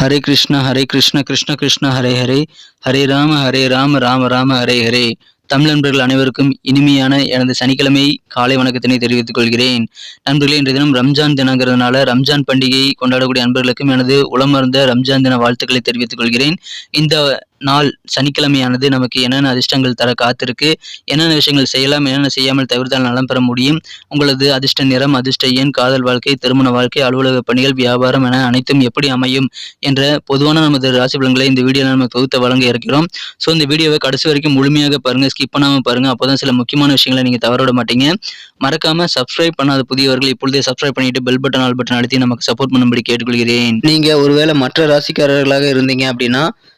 ஹரே கிருஷ்ணா ஹரே கிருஷ்ண கிருஷ்ண கிருஷ்ண ஹரே ஹரே. ஹரே ராம ஹரே ராம ராம ராம ஹரே ஹரே. தமிழ் நண்பர்கள் அனைவருக்கும் இனிமையான எனது சனிக்கிழமை காலை வணக்கத்தினை தெரிவித்துக் கொள்கிறேன். நண்பர்களே இன்றைய தினம் ரம்ஜான் தினங்கிறதுனால ரம்ஜான் பண்டிகையை கொண்டாடக்கூடிய நண்பர்களுக்கும் எனது உளமர்ந்த ரம்ஜான் தின வாழ்த்துக்களை தெரிவித்துக் கொள்கிறேன். இந்த நாள் சனிக்கிழமையானது நமக்கு என்னென்ன அதிர்ஷ்டங்கள் தர காத்திருக்கு என்னென்ன விஷயங்கள் செய்யலாம் என்னென்ன செய்யாமல் தவிர்த்தால் நலம் பெற முடியும். உங்களது அதிர்ஷ்ட நிறம் அதிர்ஷ்ட எண் காதல் வாழ்க்கை திருமண வாழ்க்கை அலுவலக பணிகள் வியாபாரம் என அனைத்தும் எப்படி அமையும் என்ற பொதுவான நமது ராசி பலன்களை இந்த வீடியோவில் நம்ம தொகுத்து வழங்க இருக்கிறோம். ஸோ இந்த வீடியோவை கடைசி வரைக்கும் முழுமையாக பாருங்க ஸ்கிப் பண்ணாமல் பாருங்க. அப்போதான் சில முக்கியமான விஷயங்களை நீங்க தவற விட மாட்டீங்க. மறக்காம சப்ஸ்கிரைப் பண்ணாத புதியவர்கள் இப்பொழுதே சப்ஸ்கிரைப் பண்ணிட்டு பெல் பட்டன் ஆல் பட்டன் அழுத்தி நமக்கு சப்போர்ட் பண்ணும்படி கேட்டுக்கொள்கிறேன். நீங்க ஒருவேளை மற்ற ராசிக்காரர்களாக இருந்தீங்க அப்படின்னா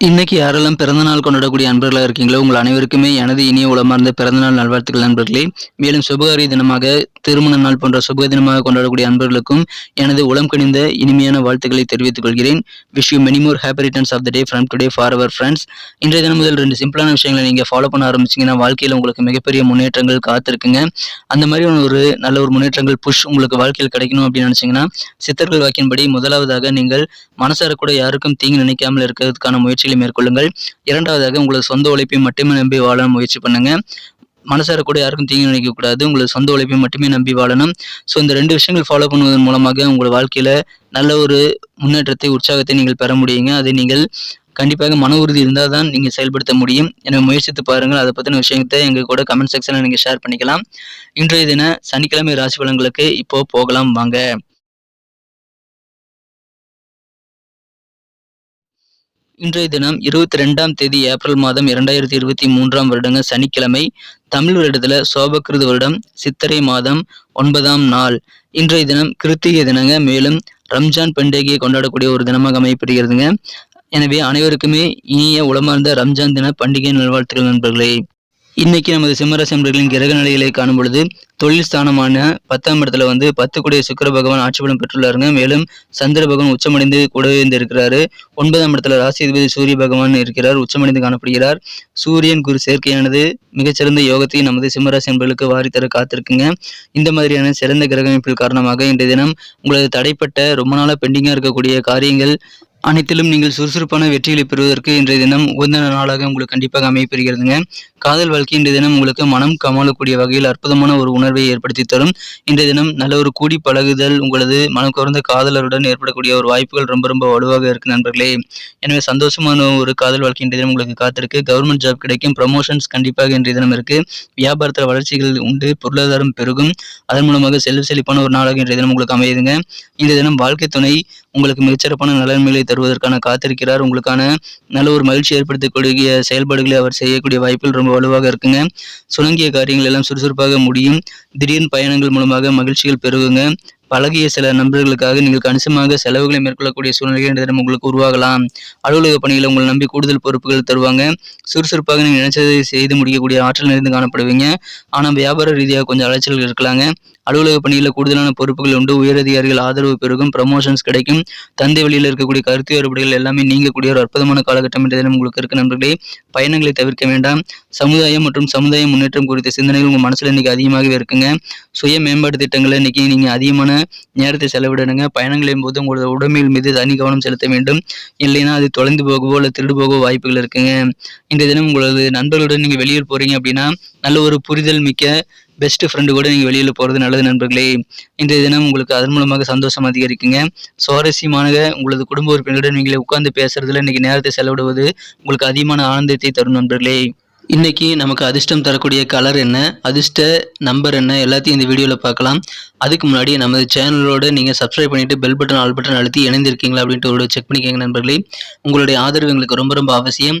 இன்னைக்கு யாரெல்லாம் பிறந்தநாள் கொண்டாடக்கூடிய அன்பர்களாக இருக்கீங்களோ உங்கள் அனைவருக்குமே எனது இனிய உளமார்ந்த பிறந்தநாள் நல்வாழ்த்துக்கள் நண்பர்களே. மேலும் சுபகாரிய தினமாக திருமண நாள் போன்ற சுப தினமாக கொண்டாடக்கூடிய அன்பர்களுக்கும் எனது உளம் கணிந்த இனிமையான வாழ்த்துக்களை தெரிவித்துக் கொள்கிறேன். Wish you many more happy returns of the day from today for our friends இன்றைய தினம் முதல் ரெண்டு சிம்பிளான விஷயங்களை நீங்கள் ஃபாலோ பண்ண ஆரம்பிச்சிங்கன்னா வாழ்க்கையில் உங்களுக்கு மிகப்பெரிய முன்னேற்றங்கள் காத்திருக்குங்க. அந்த மாதிரி ஒரு நல்ல ஒரு முன்னேற்றங்கள் புஷ் உங்களுக்கு வாழ்க்கையில் கிடைக்கணும் அப்படின்னு நினச்சிங்கன்னா சித்தர்கள் வாக்கின்படி முதலாவதாக நீங்கள் மனசார கூட யாருக்கும் தீங்கு நினைக்காமல் இருக்கிறதுக்கான முயற்சி முயற்சிகளை மேற்கொள்ளுங்கள். இரண்டாவதாக உங்களது சொந்த உழைப்பை மட்டுமே நம்பி வாழ முயற்சி பண்ணுங்க. மனசார கூட யாருக்கும் தீங்கு நினைக்கக்கூடாது உங்களது சொந்த உழைப்பை மட்டுமே நம்பி வாழணும். ஸோ இந்த ரெண்டு விஷயங்கள் ஃபாலோ பண்ணுவதன் மூலமாக உங்கள் வாழ்க்கையில் நல்ல ஒரு முன்னேற்றத்தை உற்சாகத்தை நீங்கள் பெற முடியுங்க. அதை நீங்கள் கண்டிப்பாக மன உறுதி இருந்தால் தான் நீங்கள் செயல்படுத்த முடியும். எனவே முயற்சித்து பாருங்கள். அதை பற்றின விஷயத்தை எங்கள் கூட கமெண்ட் செக்ஷனில் நீங்கள் ஷேர் பண்ணிக்கலாம். இன்றைய தின சனிக்கிழமை ராசி பலன்களுக்கு இப்போ போகலாம். வாங்க. இன்றைய தினம் இருபத்தி ரெண்டாம் தேதி ஏப்ரல் மாதம் இரண்டாயிரத்தி இருபத்தி மூன்றாம் வருடங்க சனிக்கிழமை தமிழ் வருடத்துல சோபகிருது வருடம் சித்திரை மாதம் ஒன்பதாம் நாள். இன்றைய தினம் கிருத்திகை தினங்க மேலும் ரம்ஜான் பண்டிகையை கொண்டாடக்கூடிய ஒரு தினமாக அமையப்படுகிறதுங்க எனவே அனைவருக்குமே இனிய உளமார்ந்த ரம்ஜான் தின பண்டிகை நல்வாழ்த்துக்கள் நண்பர்களே. இன்னைக்கு நமது சிம்மராசியம்பர்களின் கிரக நிலைகளை காணும் பொழுது தொழில் ஸ்தானமான பத்தாம் இடத்துல வந்து பத்து கூடிய சுக்கர பகவான் ஆட்சிபலம் பெற்றுள்ளாருங்க. மேலும் சந்திர பகவான் உச்சமடைந்து கூடவே இருந்து இருக்கிறாரு ஒன்பதாம் இடத்துல ராசி அதிபதி சூரிய பகவான் இருக்கிறார். உச்சமடைந்து காணப்படுகிறார். சூரியன் குரு சேர்க்கையானது மிகச்சிறந்த யோகத்தை நமது சிம்மராசி நண்பர்களுக்கு வாரித்தர காத்திருக்குங்க. இந்த மாதிரியான சிறந்த கிரக அமைப்பில் காரணமாக இன்றைய தினம் உங்களது தடைப்பட்ட ரொம்ப நாளாக பெண்டிங்காக இருக்கக்கூடிய காரியங்கள் அனைத்திலும் நீங்கள் சுறுசுறுப்பான வெற்றிகளை பெறுவதற்கு இன்றைய தினம் உகந்த நாளாக உங்களுக்கு கண்டிப்பாக அமையப்பெறுகிறதுங்க. காதல் வாழ்க்கை இன்றைய தினம் உங்களுக்கு மனம் கமாளக்கூடிய வகையில் அற்புதமான ஒரு உணர்வை ஏற்படுத்தி தரும். இன்றைய தினம் நல்ல ஒரு கூடி பழகுதல் உங்களது மனம் கவர்ந்த காதலருடன் ஏற்படக்கூடிய ஒரு வாய்ப்புகள் ரொம்ப ரொம்ப வலுவாக இருக்கு நண்பர்களே. எனவே சந்தோஷமான ஒரு காதல் வாழ்க்கை இன்றைய தினம் உங்களுக்கு காத்திருக்கு. கவர்மெண்ட் ஜாப் கிடைக்கும் ப்ரமோஷன்ஸ் கண்டிப்பாக இன்றைய தினம் இருக்கு. வியாபாரத்தில் வளர்ச்சிகள் உண்டு பொருளாதாரம் பெருகும். அதன் மூலமாக செல்வ செழிப்பான ஒரு நாளாக இன்றைய தினம் உங்களுக்கு அமையுதுங்க. இன்றைய தினம் வாழ்க்கை துணை உங்களுக்கு மிகச்சிறப்பான நலன்மைகளை தருவதற்கான காத்திருக்கிறார். உங்களுக்கான நல்ல ஒரு மகிழ்ச்சி ஏற்படுத்தக்கூடிய செயல்பாடுகளை அவர் செய்யக்கூடிய வாய்ப்புகள் ரொம்ப வலுவாக இருக்குங்க. சுணங்கிய காரியங்கள் எல்லாம் சுறுசுறுப்பாக முடியும். திடீர்னு பயணங்கள் மூலமாக மகிழ்ச்சிகள் பெருகுங்க. பழகிய சில நண்பர்களுக்காக நீங்கள் கணிசமாக செலவுகளை மேற்கொள்ளக்கூடிய சூழ்நிலைகள் தினம் உங்களுக்கு உருவாகலாம். அலுவலக பணிகளை உங்களை நம்பி கூடுதல் பொறுப்புகள் தருவாங்க. சுறுசுறுப்பாக நீங்கள் நினைச்சதை செய்து முடிக்கக்கூடிய ஆற்றல் நிறைந்து காணப்படுவீங்க. ஆனால் வியாபார ரீதியாக கொஞ்சம் அலைச்சல்கள் இருக்கலாங்க. அலுவலக பணியில் கூடுதலான பொறுப்புகள் உண்டு. உயரதிகாரிகள் ஆதரவு பெருகும். ப்ரமோஷன்ஸ் கிடைக்கும். தந்தை வழியில் இருக்கக்கூடிய கருத்து வேறுபாடுகள் எல்லாமே நீங்கக்கூடிய ஒரு அற்புதமான காலகட்டம் என்ற தினம் உங்களுக்கு இருக்கு நண்பர்களே. பயணங்களை தவிர்க்க வேண்டாம். சமுதாயம் மற்றும் சமுதாய முன்னேற்றம் குறித்த சிந்தனைகள் உங்கள் மனசில் இன்னைக்கு அதிகமாகவே இருக்குங்க. சுய மேம்பாட்டு திட்டங்களை இன்னைக்கு நீங்க அதிகமான நேரத்தை செலவிடணுங்க. பயணங்களின் போது உங்களோட உடமையில் மீது தனி கவனம் செலுத்த வேண்டும். இல்லைன்னா அது தொலைந்து போகவோ இல்லை திருடு போகவோ வாய்ப்புகள் இருக்குங்க. இந்த தினம் உங்களது நண்பர்களுடன் நீங்க வெளியூர் போறீங்க அப்படின்னா நல்ல ஒரு புரிதல் மிக்க பெஸ்ட் ஃப்ரெண்டு கூட நீங்கள் வெளியில் போகிறது நல்லது நண்பர்களே. இன்றைய தினம் உங்களுக்கு அதன் மூலமாக சந்தோஷம் அதிகரிக்குங்க. சுவாரஸ்யமான உங்களது குடும்ப உறுப்பினருடன் நீங்களே உட்கார்ந்து பேசுறதுல இன்னைக்கு நேரத்தை செலவிடுவது உங்களுக்கு அதிகமான ஆனந்தத்தை தரும் நண்பர்களே. இன்றைக்கி நமக்கு அதிர்ஷ்டம் தரக்கூடிய கலர் என்ன அதிர்ஷ்ட நம்பர் என்ன எல்லாத்தையும் இந்த வீடியோவில் பார்க்கலாம். அதுக்கு முன்னாடி நமது சேனலோடு நீங்கள் சப்ஸ்கிரைப் பண்ணிவிட்டு பெல் பட்டன் ஆல் பட்டன் அழுத்தி இணைந்திருக்கீங்களா அப்படின்ட்டு ஒரு செக் பண்ணிக்கோங்க நண்பர்களே. உங்களுடைய ஆதரவு எங்களுக்கு ரொம்ப ரொம்ப அவசியம்.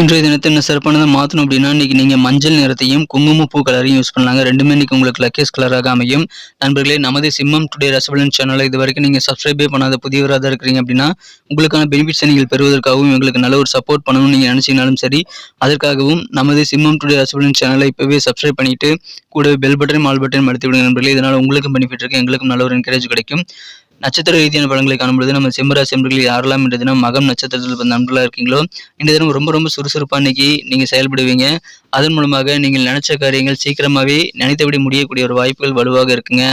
இன்றைய தினத்தை என்ன சிறப்பானதை மாற்றணும் அப்படின்னா இன்னைக்கு நீங்கள் மஞ்சள் நிறத்தையும் குங்குமப்பூ கலரையும் யூஸ் பண்ணலாங்க. ரெண்டுமே இன்னைக்கு உங்களுக்கு லக்கேஸ் கலராக அமையும். நண்பர்களே நமது சிம்மம் டுடே ரசபலன் சேனலை இது வரைக்கும் நீங்கள் சப்ஸ்கிரைபே பண்ணாத புதியவராக தான் இருக்கிறீங்க அப்படின்னா உங்களுக்கான பெனிஃபிட்ஸை நீங்கள் பெறுவதற்காகவும் எங்களுக்கு நல்ல ஒரு சப்போர்ட் பண்ணணும்னு நீங்கள் நினச்சிங்கனாலும் சரி அதற்காகவும் நமது சிம்மம் டுடே ரசபலன் சேனலை இப்போவே சப்ஸ்கிரைப் பண்ணிட்டு கூடவே பெல் பட்டனையும் ஆல் பட்டனையும் அழுத்தி விடுங்க நண்பர்களே. இதனால் உங்களுக்கும் பெனிஃபிட் இருக்கு எங்களுக்கும் நல்ல ஒரு என்கரேஜ் கிடைக்கும். நட்சத்திர ரீதியான பலன்களை காணும்பொழுது நம்ம செம்பராசி நண்பர்கள் யாரெல்லாம் இன்றைய தினம் மகம் நட்சத்திரத்தில் பிறந்த நண்பர்களாக இருக்கீங்களோ இந்த தினம் ரொம்ப ரொம்ப சுறுசுறுப்பாக இன்னைக்கு நீங்கள் செயல்படுவீங்க. அதன் மூலமாக நீங்கள் நினைச்ச காரியங்கள் சீக்கிரமாகவே நினைத்தபடி முடியக்கூடிய ஒரு வாய்ப்புகள் வலுவாக இருக்குங்க.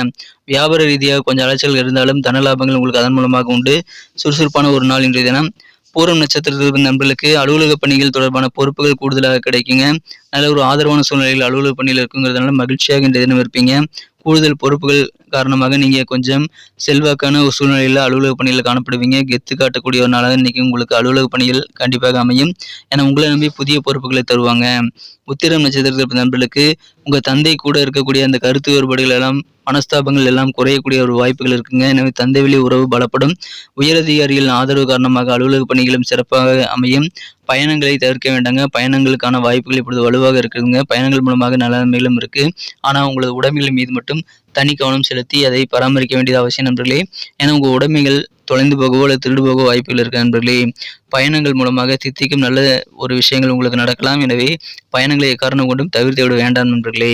வியாபார ரீதியாக கொஞ்சம் அலைச்சல் இருந்தாலும் தன லாபங்கள் உங்களுக்கு அதன் மூலமாக உண்டு. சுறுசுறுப்பான ஒரு நாள் இன்றைய தினம். பூரம் நட்சத்திரத்தில் பிறந்த நண்பர்களுக்கு அலுவலக பணிகள் தொடர்பான பொறுப்புகள் கூடுதலாக கிடைக்குங்க. நல்ல ஒரு ஆதரவான சூழ்நிலையில் அலுவலக பணியில் இருக்குங்கிறதுனால மகிழ்ச்சியாக இன்றைய தினம் இருப்பீங்க. கூடுதல் பொறுப்புகள் காரணமாக நீங்கள் கொஞ்சம் செல்வாக்கான ஒரு சூழ்நிலையில் அலுவலக பணியில் காணப்படுவீங்க. கெத்து காட்டக்கூடிய ஒரு நாளாக இன்றைக்கி உங்களுக்கு அலுவலக பணிகள் கண்டிப்பாக அமையும். ஏன்னா உங்களை நம்பி புதிய பொறுப்புகளை தருவாங்க. உத்திரம் நட்சத்திரத்தில் நண்பர்களுக்கு உங்கள் தந்தை கூட இருக்கக்கூடிய அந்த கருத்து வேறுபாடுகள் எல்லாம் மனஸ்தாபங்கள் எல்லாம் குறையக்கூடிய ஒரு வாய்ப்புகள் இருக்குங்க. எனவே தந்தை வழி உறவு பலப்படும். உயரதிகாரிகளின் ஆதரவு காரணமாக அலுவலக பணிகளும் சிறப்பாக அமையும். பயணங்களை தவிர்க்க வேண்டாங்க. பயணங்களுக்கான வாய்ப்புகள் இப்பொழுது வலுவாக இருக்குதுங்க. பயணங்கள் மூலமாக நலன்மைகளும் இருக்கு. ஆனால் உங்களது உடமைகள் மீது மட்டும் தனி கவனம் செலுத்தி அதை பராமரிக்க வேண்டியது அவசியம் நண்பர்களே. ஏன்னா உங்கள் உடைமைகள் தொலைந்து போகவோ அல்லது திருடு போகவோ வாய்ப்புகள் இருக்கா நண்பர்களே? பயணங்கள் மூலமாக தித்திக்கும் நல்ல ஒரு விஷயங்கள் உங்களுக்கு நடக்கலாம். எனவே பயணங்களை எக்காரணம் கொண்டும் தவிர்த்து விட வேண்டாம் நண்பர்களே.